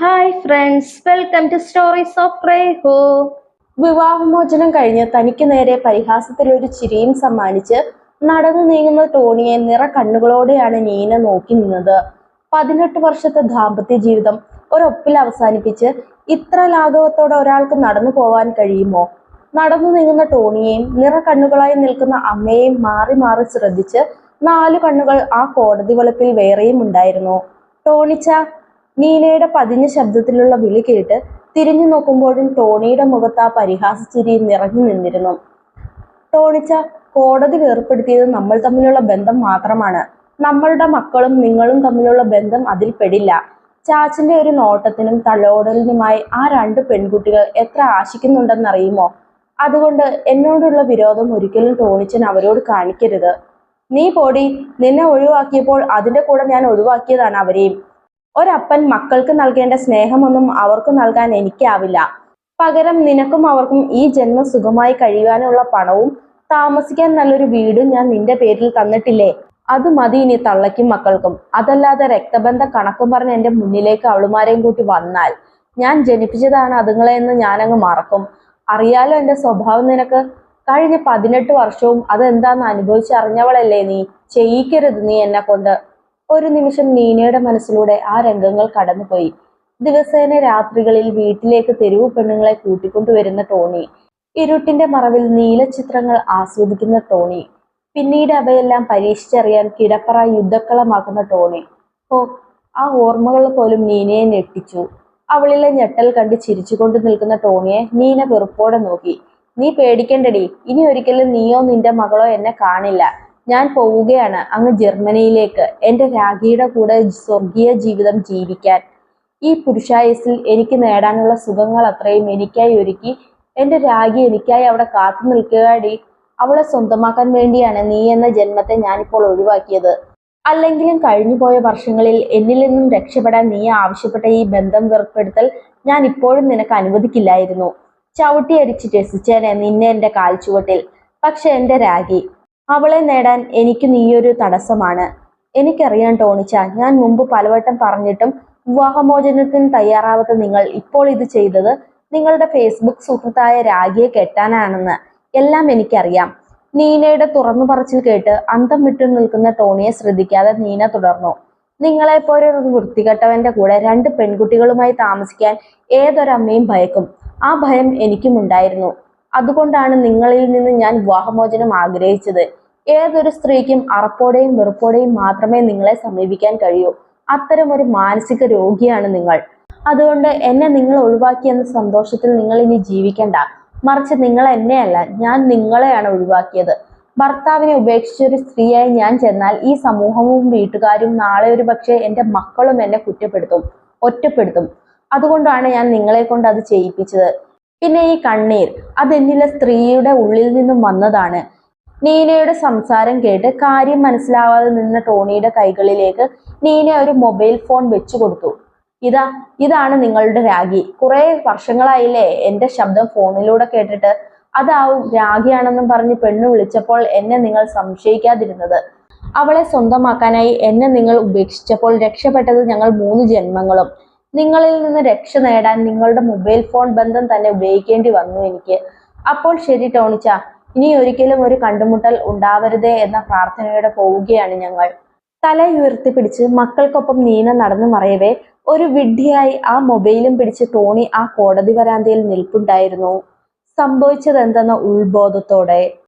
Hi friends welcome to stories of റേഹോ വിവാഹമോചനം കഴിഞ്ഞ് തനിക്ക് നേരെ പരിഹാസത്തിൽ ഒരു ചിരിയും സമ്മാനിച്ച് നടന്നു നീങ്ങുന്ന ടോണിയെ നിറ കണ്ണുകളോടെയാണ് നീന നോക്കി നിന്നത്. പതിനെട്ട് വർഷത്തെ ദാമ്പത്യ ജീവിതം ഒരൊപ്പിൽ അവസാനിപ്പിച്ച് ഇത്ര ലാഘവത്തോടെ ഒരാൾക്ക് നടന്നു പോവാൻ കഴിയുമോ? നടന്നു നീങ്ങുന്ന ടോണിയെയും നിറ കണ്ണുകളായി നിൽക്കുന്ന അമ്മയെയും മാറി മാറി ശ്രദ്ധിച്ച് നാലു കണ്ണുകൾ ആ കോടതി വെളുപ്പിൽ വേറെയും ഉണ്ടായിരുന്നു. ടോണിച്ച നീനയുടെ പതിഞ്ഞ ശബ്ദത്തിലുള്ള വിളി കേട്ട് തിരിഞ്ഞു നോക്കുമ്പോഴും ടോണിയുടെ മുഖത്ത് ആ പരിഹാസച്ചിരി നിറഞ്ഞു നിന്നിരുന്നു. ടോണിച്ച കോടതി വേർപ്പെടുത്തിയത് നമ്മൾ തമ്മിലുള്ള ബന്ധം മാത്രമാണ്. നമ്മളുടെ മക്കളും നിങ്ങളും തമ്മിലുള്ള ബന്ധം അതിൽ പെടില്ല. ചാച്ചിന്റെ ഒരു നോട്ടത്തിനും തലോടലിനുമായി ആ രണ്ട് പെൺകുട്ടികൾ എത്ര ആശിക്കുന്നുണ്ടെന്നറിയുമോ? അതുകൊണ്ട് എന്നോടുള്ള വിരോധം ഒരിക്കലും ടോണിച്ചൻ അവരോട് കാണിക്കരുത്. നീ പോടി നിന്നെ ഒഴിവാക്കിയപ്പോൾ അതിന്റെ കൂടെ ഞാൻ ഒഴിവാക്കിയതാണ് അവരെയും. ഒരപ്പൻ മക്കൾക്ക് നൽകേണ്ട സ്നേഹമൊന്നും അവർക്ക് നൽകാൻ എനിക്കാവില്ല. പകരം നിനക്കും അവർക്കും ഈ ജന്മം സുഖമായി കഴിയുവാനുള്ള പണവും താമസിക്കാൻ നല്ലൊരു വീടും ഞാൻ നിന്റെ പേരിൽ തന്നിട്ടില്ലേ? അത് മതി ഇനി തള്ളയ്ക്കും മക്കൾക്കും. അതല്ലാതെ രക്തബന്ധ കണക്കും പറഞ്ഞ് എന്റെ മുന്നിലേക്ക് അവളുമാരെയും കൂട്ടി വന്നാൽ ഞാൻ ജനിപ്പിച്ചതാണ് അതുങ്ങളെ എന്ന് ഞാനങ്ങ് മറക്കും. അറിയാലോ എന്റെ സ്വഭാവം നിനക്ക്? കഴിഞ്ഞ പതിനെട്ട് വർഷവും അതെന്താന്ന് അനുഭവിച്ചറിഞ്ഞവളല്ലേ നീ? ചെയ്യിക്കരുത് നീ എന്നെ കൊണ്ട് ഒരു നിമിഷം നീനയുടെ മനസ്സിലൂടെ ആ രംഗങ്ങൾ കടന്നുപോയി. ദിവസേന രാത്രികളിൽ വീട്ടിലേക്ക് തെരുവു പെണ്ണുങ്ങളെ കൂട്ടിക്കൊണ്ടുവരുന്ന ടോണി ഇരുട്ടിന്റെ മറവിൽ നീല ചിത്രങ്ങൾ ആസ്വദിക്കുന്ന ടോണി പിന്നീട് അവയെല്ലാം പരീക്ഷിച്ചറിയാൻ കിടപ്പറ യുദ്ധക്കളമാക്കുന്ന ടോണി. ഓ ആ ഓർമ്മകൾ പോലും നീനയെ ഞെട്ടിച്ചു. അവളിലെ ഞെട്ടൽ കണ്ട് ചിരിച്ചുകൊണ്ട് നിൽക്കുന്ന ടോണിയെ നീന വെറുപ്പോടെ നോക്കി. നീ പേടിക്കണ്ടടി. ഇനി ഒരിക്കലും നീയോ നിന്റെ മകളോ എന്നെ കാണില്ല. ഞാൻ പോവുകയാണ് അങ്ങ് ജർമ്മനിയിലേക്ക്. എന്റെ രാഖിയുടെ കൂടെ സ്വർഗീയ ജീവിതം ജീവിക്കാൻ. ഈ പുരുഷായുസിൽ എനിക്ക് നേടാനുള്ള സുഖങ്ങൾ അത്രയും എനിക്കായി ഒരുക്കി. എന്റെ രാഖി എനിക്കായി അവിടെ കാത്തു നിൽക്കുകയാടി. അവളെ സ്വന്തമാക്കാൻ വേണ്ടിയാണ് നീ എന്ന ജന്മത്തെ ഞാനിപ്പോൾ ഒഴിവാക്കിയത്. അല്ലെങ്കിലും കഴിഞ്ഞുപോയ വർഷങ്ങളിൽ എന്നിൽ നിന്നും രക്ഷപ്പെടാൻ നീ ആവശ്യപ്പെട്ട ഈ ബന്ധം വേർപ്പെടുത്തൽ ഞാൻ ഇപ്പോഴും നിനക്ക് അനുവദിക്കില്ലായിരുന്നു. ചവിട്ടി അരിച്ച് രസിച്ചേനെ നിന്നെ എന്റെ കാൽച്ചുവട്ടിൽ. പക്ഷെ എന്റെ രാഗി അവളെ നേടാൻ എനിക്ക് നീയൊരു തടസ്സമാണ്. എനിക്കറിയാൻ ടോണിച്ച ഞാൻ മുമ്പ് പലവട്ടം പറഞ്ഞിട്ടും വിവാഹമോചനത്തിന് തയ്യാറാവാത്ത നിങ്ങൾ ഇപ്പോൾ ഇത് ചെയ്തത് നിങ്ങളുടെ ഫേസ്ബുക്ക് സുഹൃത്തായ രാഗിയെ കെട്ടാനാണെന്ന് എല്ലാം എനിക്കറിയാം. നീനയുടെ തുറന്നു പറച്ചിൽ കേട്ട് അന്തം വിട്ടു നിൽക്കുന്ന ടോണിയെ ശ്രദ്ധിക്കാതെ നീന തുടർന്നു. നിങ്ങളെപ്പോലെ ഒരു വൃത്തികെട്ടവന്റെ കൂടെ രണ്ട് പെൺകുട്ടികളുമായി താമസിക്കാൻ ഏതൊരമ്മയും ഭയക്കും. ആ ഭയം എനിക്കും ഉണ്ടായിരുന്നു. അതുകൊണ്ടാണ് നിങ്ങളിൽ നിന്ന് ഞാൻ വിവാഹമോചനം ആഗ്രഹിച്ചത്. ഏതൊരു സ്ത്രീക്കും അറപ്പോടെയും വെറുപ്പോടെയും മാത്രമേ നിങ്ങളെ സമീപിക്കാൻ കഴിയൂ. അത്തരം ഒരു മാനസിക രോഗിയാണ് നിങ്ങൾ. അതുകൊണ്ട് എന്നെ നിങ്ങൾ ഒഴിവാക്കിയെന്ന സന്തോഷത്തിൽ നിങ്ങൾ ഇനി ജീവിക്കണ്ട. മറിച്ച് നിങ്ങൾ എന്നെയല്ല ഞാൻ നിങ്ങളെയാണ് ഒഴിവാക്കിയത്. ഭർത്താവിനെ ഉപേക്ഷിച്ച ഒരു സ്ത്രീയായി ഞാൻ ചെന്നാൽ ഈ സമൂഹവും വീട്ടുകാരും നാളെ ഒരു പക്ഷേ എന്റെ മക്കളും എന്നെ കുറ്റപ്പെടുത്തും ഒറ്റപ്പെടുത്തും. അതുകൊണ്ടാണ് ഞാൻ നിങ്ങളെ കൊണ്ട് അത് ചെയ്യിപ്പിച്ചത്. പിന്നെ ഈ കണ്ണീർ അതെന്നിലെ സ്ത്രീയുടെ ഉള്ളിൽ നിന്നും വന്നതാണ്. നീനയുടെ സംസാരം കേട്ട് കാര്യം മനസ്സിലാവാതെ നിന്ന ടോണിയുടെ കൈകളിലേക്ക് നീന ഒരു മൊബൈൽ ഫോൺ വെച്ചു കൊടുത്തു. ഇതാ ഇതാണ് നിങ്ങളുടെ രാഗി. കുറെ വർഷങ്ങളായില്ലേ എന്റെ ശബ്ദം ഫോണിലൂടെ കേട്ടിട്ട്. അതാവും രാഗിയാണെന്നും പറഞ്ഞ് പെണ്ണ് വിളിച്ചപ്പോൾ എന്നെ നിങ്ങൾ സംശയിക്കാതിരുന്നത്. അവളെ സ്വന്തമാക്കാനായി എന്നെ നിങ്ങൾ ഉപേക്ഷിച്ചപ്പോൾ രക്ഷപ്പെട്ടത് ഞങ്ങൾ മൂന്ന് ജന്മങ്ങളും. നിങ്ങളിൽ നിന്ന് രക്ഷ നേടാൻ നിങ്ങളുടെ മൊബൈൽ ഫോൺ ബന്ധം തന്നെ ഉപയോഗിക്കേണ്ടി വന്നു എനിക്ക്. അപ്പോൾ ശരി ടോണിച്ച. ഇനി ഒരിക്കലും ഒരു കണ്ടുമുട്ടൽ ഉണ്ടാവരുതേ എന്ന പ്രാർത്ഥനയോടെ പോവുകയാണ് ഞങ്ങൾ. തലയുയർത്തി പിടിച്ച് മക്കൾക്കൊപ്പം നീന നടന്നു മറയവേ ഒരു വിഡ്ഢിയായി ആ മൊബൈലും പിടിച്ച് ടോണി ആ കോടതി വരാന്തയിൽ നിൽപ്പുണ്ടായിരുന്നു. സംഭവിച്ചതെന്തെന്ന ഉൾബോധത്തോടെ